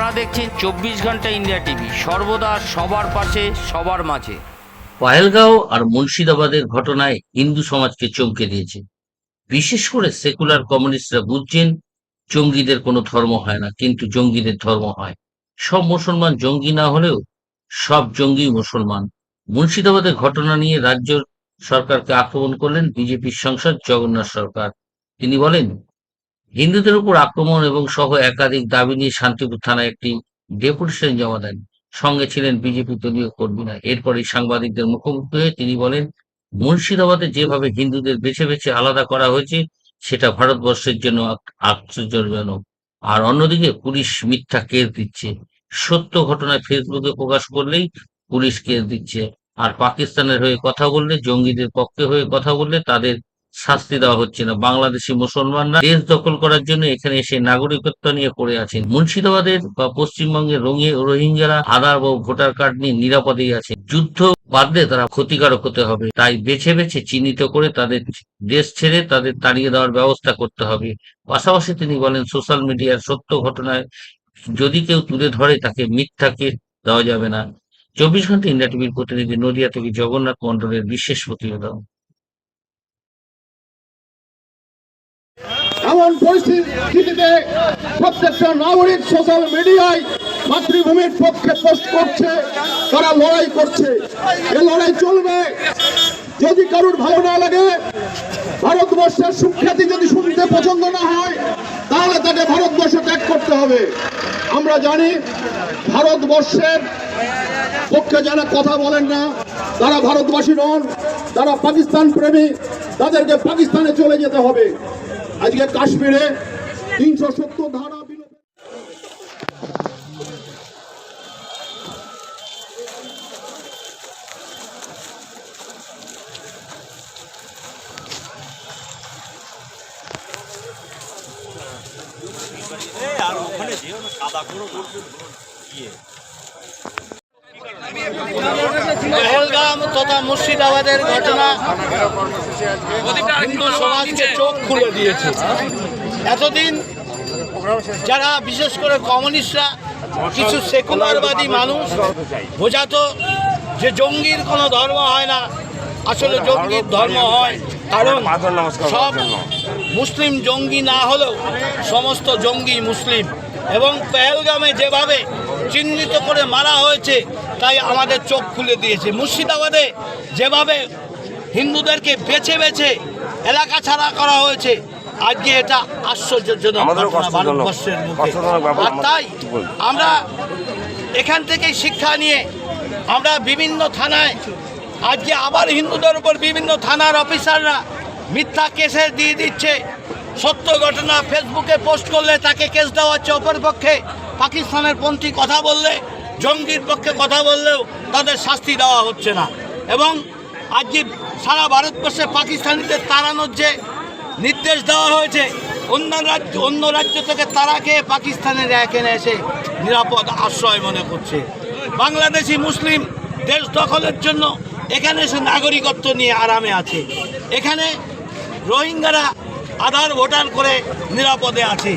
আপনারা দেখছেন চব্বিশ ঘণ্টা ইন্ডিয়া টিভি। সর্বদা সবার পাশে, সবার মাঝে। পাহেলগাঁও আর মুর্শিদাবাদের ঘটনায় হিন্দু সমাজকে চমকে দিয়েছে। বিশেষ করে সেকুলার কমিউনিস্টরা বুঝছেন, জঙ্গিদের কোনো ধর্ম হয় না, কিন্তু জঙ্গিদের ধর্ম হয়। সব মুসলমান জঙ্গি না হলেও সব জঙ্গি মুসলমান। মুর্শিদাবাদের ঘটনা নিয়ে রাজ্য সরকারকে আক্রমণ করলেন বিজেপির সাংসদ জগন্নাথ সরকার। তিনি বলেন হিন্দুদের উপর আক্রমণ এবং সহ একাধিক দাবি নিয়ে শান্তিপুর থানায় একটি ডেপুটেশন জমা দেন। সঙ্গে ছিলেন বিজেপি দলীয় কর্মীরা এরপরে সাংবাদিকদের মুখোমুখি হয়ে তিনি বলেন মুর্শিদাবাদে যেভাবে হিন্দুদের বেছে বেছে আলাদা করা হয়েছে, সেটা ভারতবর্ষের জন্য আশ্চর্যজনক। আর অন্যদিকে পুলিশ মিথ্যা কেস দিচ্ছে। সত্য ঘটনায় ফেসবুকে প্রকাশ করলেই পুলিশ কেস দিচ্ছে। আর পাকিস্তানের হয়ে কথা বললে, জঙ্গিদের পক্ষে হয়ে কথা বললে তাদের শাস্তি দেওয়া হচ্ছে না। বাংলাদেশি মুসলমানরা দেশ দখল করার জন্য এখানে এসে নাগরিকত্ব নিয়ে পড়ে আছেন। মুর্শিদাবাদের বা পশ্চিমবঙ্গের রঙে রোহিঙ্গারা আধার বা ভোটার কার্ড নিয়ে নিরাপদেই আছে। যুদ্ধ বাদলে তারা ক্ষতিকারক হতে হবে। তাই বেছে বেছে চিহ্নিত করে তাদের দেশ ছেড়ে তাদের তাড়িয়ে দেওয়ার ব্যবস্থা করতে হবে। পাশাপাশি তিনি বলেন, সোশ্যাল মিডিয়ার সত্য ঘটনায় যদি কেউ তুলে ধরে, তাকে মিথ্যাকে দেওয়া যাবে না। চব্বিশ ঘণ্টা ইন্ডিয়া টিভির প্রতিনিধি নদিয়া থেকে জগন্নাথ মন্ডলের বিশেষ প্রতিবেদন। এমন পরিস্থিতিতে প্রত্যেকটা নাগরিক সোশ্যাল মিডিয়ায় মাতৃভূমির পক্ষে পোস্ট করছে, তারা লড়াই করছে। এ লড়াই চলবে। যদি কারুর ভালো না লাগে, ভারতবর্ষের সুখ্যাতি যদি শুনতে পছন্দ না হয়, তাহলে তাকে ভারতবর্ষ ত্যাগ করতে হবে। আমরা জানি ভারতবর্ষের পক্ষে যারা কথা বলেন না, তারা ভারতবাসী নন, তারা পাকিস্তান প্রেমী, তাদেরকে পাকিস্তানে চলে যেতে হবে। আজকে কাশ্মীরে তিনশো সত্তর ধারা আর ওখানে যেও না সাদা করে ইয়ে। পহেলগাম তথা মুর্শিদাবাদের ঘটনা সমাজকে চোখ খুলে দিয়েছে। এতদিন যারা বিশেষ করে কমিউনিস্টরা, কিছু সেকুলারবাদী মানুষ, বোঝাতো যে জঙ্গির কোনো ধর্ম হয় না, আসলে জঙ্গির ধর্ম হয়, কারণ সব মুসলিম জঙ্গি না হলেও সমস্ত জঙ্গি মুসলিম এবং পেহেলগামে যেভাবে চিহ্নিত করে মারা হয়েছে তাই আমাদের চোখ খুলে দিয়েছে। মুর্শিদাবাদে যেভাবে হিন্দুদেরকে বেছে বেছে এলাকা ছাড়া করা হয়েছে আজকে এটা আশ্চর্যজনক আমাদেরও ভারতবর্ষের মুখে আর তাই আমরা এখান থেকেই শিক্ষা নিয়ে আমরা বিভিন্ন থানায় আজকে আবার হিন্দুদের উপর বিভিন্ন থানার অফিসাররা মিথ্যা কেসে দিয়ে দিচ্ছে। সত্য ঘটনা ফেসবুকে পোস্ট করলে তাকে কেস দেওয়া হচ্ছে অপরপক্ষে। পাকিস্তানের পন্থী কথা বললে, জঙ্গির পক্ষে কথা বললেও তাদের শাস্তি দেওয়া হচ্ছে না। এবং আজকে সারা ভারতবর্ষে পাকিস্তানিদের তাড়ানোর যে নির্দেশ দেওয়া হয়েছে, অন্য রাজ্য অন্য রাজ্য থেকে তারা খেয়ে পাকিস্তানের এখানে এসে নিরাপদ আশ্রয় মনে করছে। বাংলাদেশি মুসলিম দেশ দখলের জন্য এখানে এসে নাগরিকত্ব নিয়ে আরামে আছে। এখানে রোহিঙ্গারা আধার ভোটার করে নিরাপদে আছে।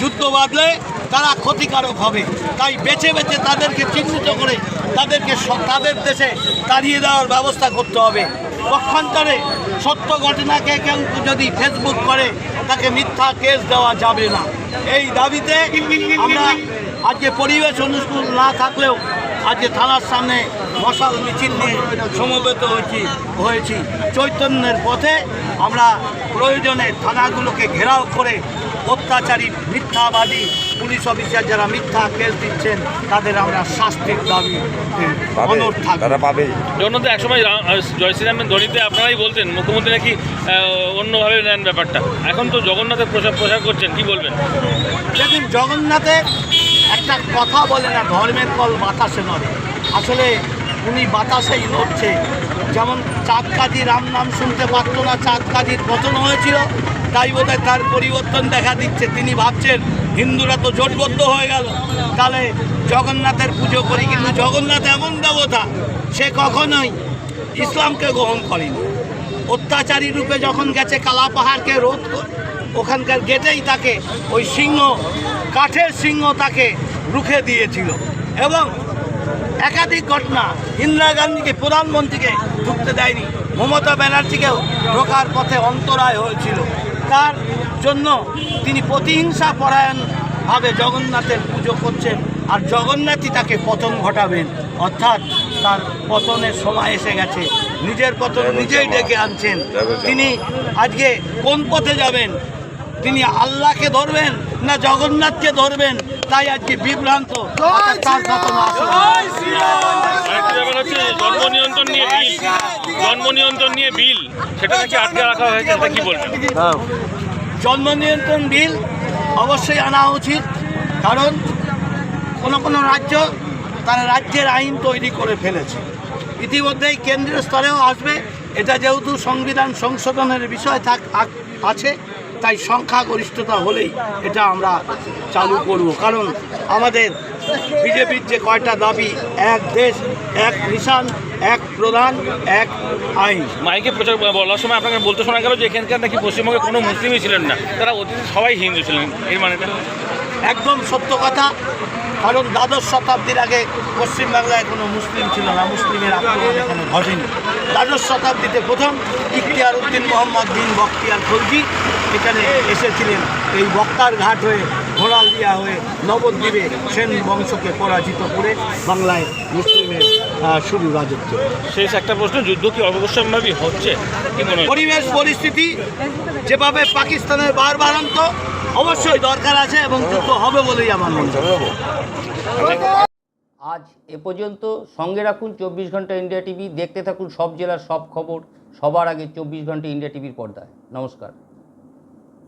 যুদ্ধ বাঁধলে তারা ক্ষতিকারক হবে। তাই বেছে বেছে তাদেরকে চিহ্নিত করে তাদেরকে তাদের দেশে তাড়িয়ে দেওয়ার ব্যবস্থা করতে হবে। পক্ষান্তরে সত্য ঘটনাকে কেউ যদি ফেসবুক করে, তাকে মিথ্যা কেস দেওয়া যাবে না। এই দাবিতে আমরা আজকে পরিবেশ অনুকূল না থাকলেও আজকে থানার সামনে মশাল মিছিল নিয়ে সমবেত হয়েছি হয়েছি। চৈতন্যের পথে আমরা প্রয়োজনে থানাগুলোকে ঘেরাও করে অত্যাচারী মিথ্যাবাদী পুলিশ অফিসার যারা মিথ্যা কেস দিচ্ছেন তাদের আমরা শাস্তির দাবি পাবে? তারা পাবেই জগন্নাথ একসময় জয় শ্রীরামের ধ্বনিতে আপনারাই বলতেন মুখ্যমন্ত্রী নাকি অন্যভাবে নেন ব্যাপারটা। এখন তো জগন্নাথের প্রচার প্রচার করছেন কি বলবেন? দেখুন জগন্নাথের একটা কথা বলে না ধর্মের কল বাতাসে নড়ে। আসলে উনি বাতাসেই নড়ছে। যেমন চাঁদ কাজী রাম নাম শুনতে পারতো না চাঁদ কাজীর পতন হয়েছিল। তাই বোধহয় তার পরিবর্তন দেখা দিচ্ছে। তিনি ভাবছেন, হিন্দুরা তো জোটবদ্ধ হয়ে গেল। তাহলে জগন্নাথের পুজো করি, কিন্তু জগন্নাথ এমন দেবতা, সে কখনোই ইসলামকে গ্রহণ করেনি। অত্যাচারী রূপে যখন গেছে কালা পাহাড়কে রোধ ওখানকার গেটেই তাকে, ওই সিংহ, কাঠের সিংহ তাকে রুখে দিয়েছিল। এবং একাধিক ঘটনা ইন্দিরা গান্ধীকে প্রধানমন্ত্রীকে ঢুকতে দেয়নি, মমতা ব্যানার্জিকেও ঢোকার পথে অন্তরায় হয়েছিল। তার জন্য তিনি প্রতিহিংসা পরায়ণভাবে জগন্নাথের পুজো করছেন আর জগন্নাথই তাকে পতন ঘটাবেন। অর্থাৎ তার পতনের সময় এসে গেছে। নিজের পতন নিজেই ডেকে আনছেন। তিনি আজকে কোন পথে যাবেন? তিনি আল্লাহকে ধরবেন না জগন্নাথকে ধরবেন তাই আজকে বিভ্রান্ত। জন্ম নিয়ন্ত্রণ নিয়ে বিল। জন্ম নিয়ন্ত্রণ নিয়ে বিল সেটা নাকি আটকে রাখা হয়েছে সেটা কি বলবেন? জন্ম নিয়ন্ত্রণ বিল অবশ্যই আনা উচিত কারণ কোনো কোনো রাজ্য তারা রাজ্যের আইন তৈরি করে ফেলেছে। ইতিমধ্যেই কেন্দ্রীয় স্তরেও আসবে এটা যেহেতু সংবিধান সংশোধনের বিষয় থাক আছে তাই সংখ্যাগরিষ্ঠতা হলেই এটা আমরা চালু করব। কারণ আমাদের বিজেপির যে কয়টা দাবি এক দেশ এক নিশান এক প্রধান এক আইন। মাইকে প্রচার বলার সময় আপনাকে বলতে শোনা গেল যে এখানকার নাকি পশ্চিমবঙ্গে কোনো মুসলিমই ছিলেন না। তারা অতীতে সবাই হিন্দু ছিলেন এর মানে একদম সত্য কথা। কারণ দ্বাদশ শতাব্দীর আগে পশ্চিমবাংলায় কোনো মুসলিম ছিল না, মুসলিমের আক্রমণ এখানে ঘটেনি। দ্বাদশ শতাব্দীতে প্রথম ইখতিয়ার উদ্দিন মোহাম্মদ বিন বক্তিয়ার খলজি এখানে এসেছিলেন। এই বক্তার ঘাট হয়ে ঘোড়ালিয়া হয়ে নবদ্বীপে সেন বংশকে পরাজিত করে বাংলায় মুসলিমের শুরু রাজত্ব। শেষ একটা প্রশ্ন যুদ্ধ কি অবশ্যম্ভাবী হচ্ছে? কি পরিবেশ পরিস্থিতি যেভাবে পাকিস্তানের বারবারান্ত অবশ্যই দরকার আছে এবং যুদ্ধ হবে বলেই আমার মনে হয়। আজ এ পর্যন্ত সঙ্গে রাখুন চব্বিশ ঘণ্টা ইন্ডিয়া টিভি দেখতে থাকুন সব জেলার সব খবর সবার আগে চব্বিশ ঘণ্টা ইন্ডিয়া টিভির পর্দায়। নমস্কার।